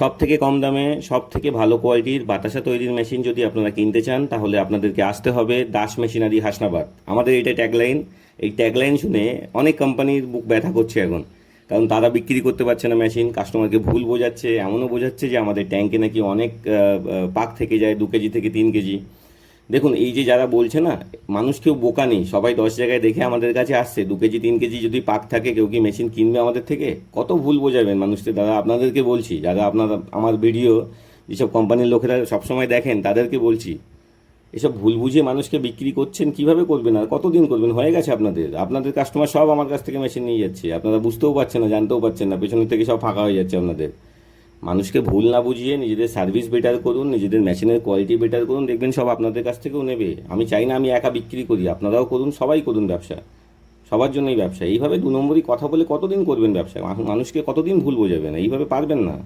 সব থেকে কম দামে সব থেকে ভালো কোয়ালিটির বাতাসা তৈরির মেশিন যদি আপনারা কিনতে চান, তাহলে আপনাদেরকে আসতে হবে দাস মেশিনারি হাসনাবাদ। আমাদের এটা ট্যাগলাইন এই ট্যাগলাইন শুনে অনেক কোম্পানির বুক ব্যথা করছে এখন। কারণ তারা বিক্রি করতে পারছে না মেশিন কাস্টমারকে ভুল বোঝাচ্ছে, এমনও বোঝাচ্ছে যে আমাদের ট্যাঙ্কে নাকি অনেক পাক থেকে যায়, দু কেজি থেকে তিন কেজি। দেখুন, এই যে যারা বলছে না, মানুষ কেউ বোকা নেই, সবাই দশ জায়গায় দেখে আমাদের কাছে আসছে। দু কেজি, তিন কেজি যদি পাক থাকে, কেউ কি মেশিন কিনবে আমাদের থেকে? কত ভুল বোঝাবেন মানুষকে। দাদা, আপনাদেরকে বলছি, যারা আপনারা, আমার ভিডিও যেসব কোম্পানির লোকেরা সবসময় দেখেন, তাদেরকে বলছি, এসব ভুল বুঝিয়ে মানুষকে বিক্রি করছেন, কীভাবে করবেন আর কতদিন করবেন? হয়ে গেছে আপনাদের। আপনাদের কাস্টমার সব আমার কাছ থেকে মেশিন নিয়ে যাচ্ছে। আপনারা বুঝতেও পারছেন না, জানতেও পারছেন না, পেছনের থেকে সব ফাঁকা হয়ে যাচ্ছে আপনাদের। মানুষকে ভুল না বুঝিয়ে নিজেদের সার্ভিস বেটার করুন, নিজেদের মেশিনের কোয়ালিটি বেটার করুন, দেখবেন সব আপনাদের কাছ থেকেও নেবে। আমি চাই না আমি একা বিক্রি করি, আপনারাও করুন, সবাই করুন ব্যবসা। সবার জন্যই ব্যবসা। এইভাবে দু নম্বরই কথা বলে কতদিন করবেন ব্যবসা? মানুষকে কতদিন ভুল বোঝাবেন? এইভাবে পারবেন না।